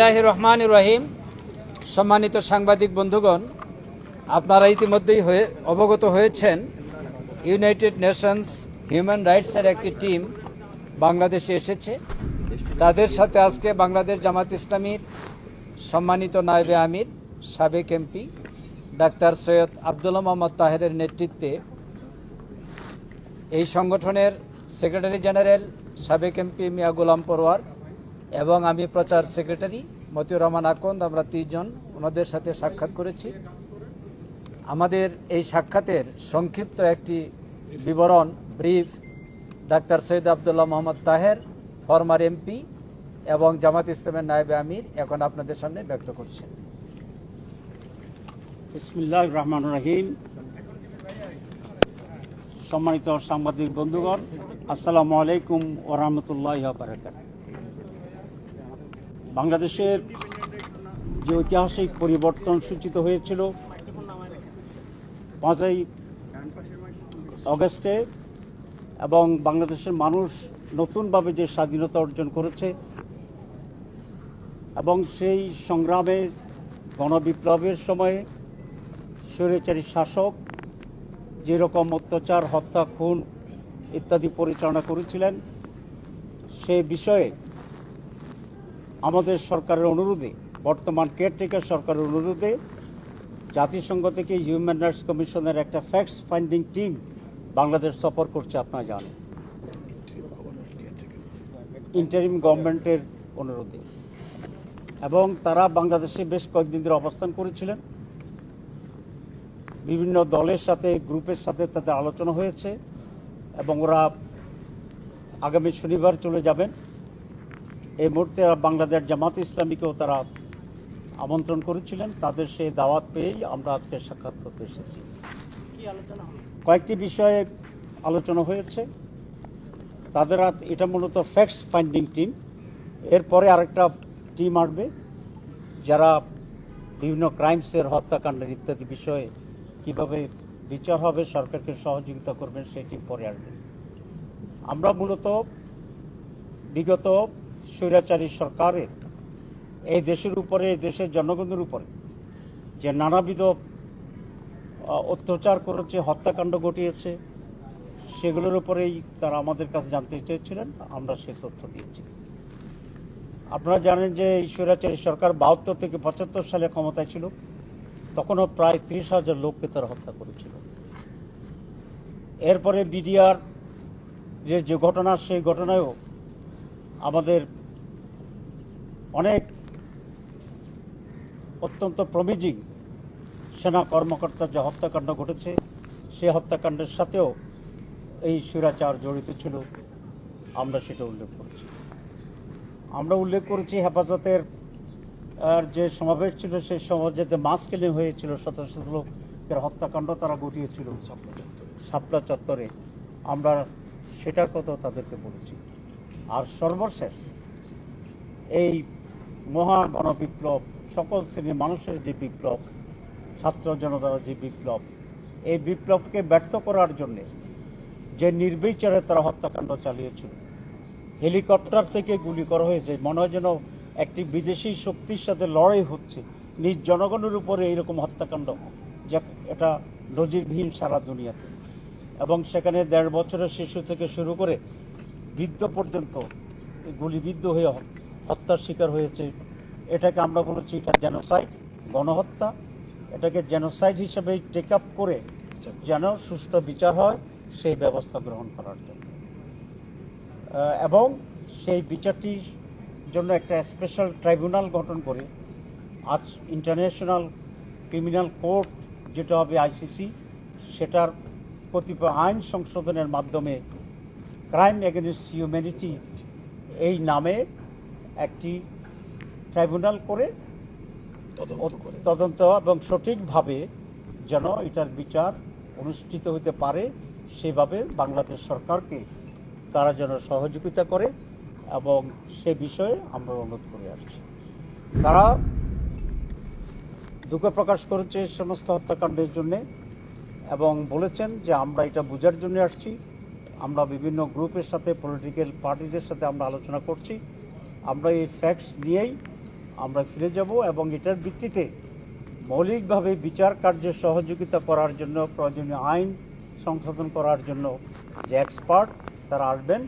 রহমান রহিম। সম্মানিত সাংবাদিক বন্ধুগণ, আপনারা ইতিমধ্যেই হয়ে, অবগত হয়েছেন, ইউনাইটেড নেশনস হিউম্যান রাইটসের একটি টিম বাংলাদেশে এসেছে। তাদের সাথে আজকে বাংলাদেশ জামাত ইসলামীর সম্মানিত নায়েবে আমির, সাবেক এমপি ডাক্তার সৈয়দ আবদুল্লাহ মোহাম্মদ তাহেরের নেতৃত্বে এই সংগঠনের সেক্রেটারি জেনারেল, সাবেক এমপি মিয়া গোলাম পরোয়ার এবং আমি প্রচার সেক্রেটারি মতিউর রহমান আকন্দ, আমরা তিনজন ওনাদের সাথে সাক্ষাৎ করেছি। আমাদের এই সাক্ষাতের সংক্ষিপ্ত একটি বিবরণ, brief, doctor Syed Abdullah Mohammad Taher, former MP এবং জামাত ইসলামের নায়েবে আমির এখন আপনাদের সামনে ব্যক্ত করছেন। ইসমিল্লাহ রহমান রহিম। সম্মানিত সাংবাদিক বন্ধুগণ, আসসালামু আলাইকুম ও রহমতুল্লাহ বারাকাত বাংলাদেশের যে ঐতিহাসিক পরিবর্তন সূচিত হয়েছিল পাঁচই অগস্টে এবং বাংলাদেশের মানুষ নতুনভাবে যে স্বাধীনতা অর্জন করেছে এবং সেই সংগ্রামে গণবিপ্লবের সময়ে স্বৈরাচারী শাসক যেরকম অত্যাচার, হত্যা, খুন ইত্যাদি পরিচালনা করেছিলেন, সে বিষয়ে আমাদের সরকারের অনুরোধে, বর্তমান কেয়ারটেকার সরকারের অনুরোধে জাতিসংঘ থেকে হিউম্যান রাইটস কমিশনের একটা ফ্যাক্টস ফাইন্ডিং টিম বাংলাদেশ সফর করছে, আপনারা জানেন। ইন্টারিম গভর্নমেন্টের অনুরোধে। এবং তারা বাংলাদেশে বেশ কয়েকদিন ধরে অবস্থান করেছিলেন। বিভিন্ন দলের সাথে, গ্রুপের সাথে তাদের আলোচনা হয়েছে এবং ওরা আগামী শনিবার চলে যাবেন। এই মুহূর্তে বাংলাদেশ জামাত ইসলামীকেও তারা আমন্ত্রণ করেছিলেন। তাদের সেই দাওয়াত পেয়েই আমরা আজকে সাক্ষাৎ করতে এসেছি। কয়েকটি বিষয়ে আলোচনা হয়েছে। তাদের এটা মূলত ফ্যাক্টস ফাইন্ডিং টিম এরপরে আরেকটা টিম আসবে যারা বিভিন্ন ক্রাইমসের হত্যাকাণ্ডের ইত্যাদি বিষয়ে কীভাবে বিচার হবে সরকারকে সহযোগিতা করবেন সেটি পরে আসবে। আমরা মূলত বিগত স্বৈরাচারী সরকারের, এই দেশের উপরে, এই দেশের জনগণের উপরে যে নানাবিধ অত্যাচার করেছে, হত্যাকাণ্ড ঘটিয়েছে, সেগুলোর উপরেই তারা আমাদের কাছে জানতে চেয়েছিলেন, আমরা সে তথ্য দিয়েছি। আপনারা জানেন যে এই স্বৈরাচারী সরকার বাহাত্তর থেকে পঁচাত্তর সালে ক্ষমতায় ছিল, তখনও প্রায় ত্রিশ হাজার লোককে তারা হত্যা করেছিল। এরপরে বিডিআর যে যে ঘটনা, সেই ঘটনায়ও আমাদের অনেক অত্যন্ত প্রমিজিং সেনা কর্মকর্তার যে হত্যাকাণ্ড ঘটেছে সে হত্যাকাণ্ডের সাথেও এই সুরাচার জড়িত ছিল। আমরা সেটা উল্লেখ করেছি। আমরা উল্লেখ করেছি হেফাজতের আর যে সমাবেশ ছিল সেই সমাজেতে মাস কেলে হয়েছিল শত শত লোকের হত্যাকাণ্ড তারা ঘটিয়েছিল শাপলা চত্বরে। আমরা সেটার কথা তাদেরকে বলেছি। আর সর্বশেষ, এই মহা গণবিপ্লব, সকল শ্রেণির মানুষের যে বিপ্লব, ছাত্র জনতার যে বিপ্লব, এই বিপ্লবকে ব্যর্থ করার জন্যে যে নির্বিচারে তারা হত্যাকাণ্ড চালিয়েছিল, হেলিকপ্টার থেকে গুলি করা হয়েছে, মনে হয় যেন একটি বিদেশি শক্তির সাথে লড়াই হচ্ছে, নিজ জনগণের উপরে এইরকম হত্যাকাণ্ড, যা এটা নজিরবিহীন সারা দুনিয়াতে। এবং সেখানে দেড় বছরের শিশু থেকে শুরু করে বৃদ্ধ পর্যন্ত গুলিবিদ্ধ হয়ে হত্যার শিকার হয়েছে। এটাকে আমরা বলেছি এটা জেনোসাইড গণহত্যা। এটাকে জেনোসাইড হিসেবে টেক আপ করে যেন সুষ্ঠু বিচার হয়, সেই ব্যবস্থা গ্রহণ করার জন্য। এবং সেই বিচারটির জন্য একটা স্পেশাল ট্রাইব্যুনাল গঠন করে, আজ ইন্টারন্যাশনাল ক্রিমিনাল কোর্ট যেটা হবে আইসিসি সেটার কতিপয় আইন সংশোধনের মাধ্যমে ক্রাইম এগেনস্ট হিউম্যানিটি এই নামে একটি ট্রাইব্যুনাল করে তদন্ত এবং সঠিকভাবে যেন এটার বিচার অনুষ্ঠিত হতে পারে সেভাবে বাংলাদেশ সরকারকে তারা যেন সহযোগিতা করে এবং সে বিষয়ে আমরা অনুরোধ করে আসছি। তারা দুঃখ প্রকাশ করেছে সমস্ত হত্যাকাণ্ডের জন্যে এবং বলেছেন যে আমরা এটা বোঝার জন্য আসছি। আমরা বিভিন্ন গ্রুপের সাথে পলিটিক্যাল পার্টিদের সাথে আমরা আলোচনা করছি। আমরা এই ফ্যাক্টস নিয়েই আমরা ফিরে যাব এবং এটার ভিত্তিতে মৌলিকভাবে বিচার কার্যে সহযোগিতা করার জন্য প্রয়োজনীয় আইন সংশোধন করার জন্য যে এক্সপার্ট তারা আসবেন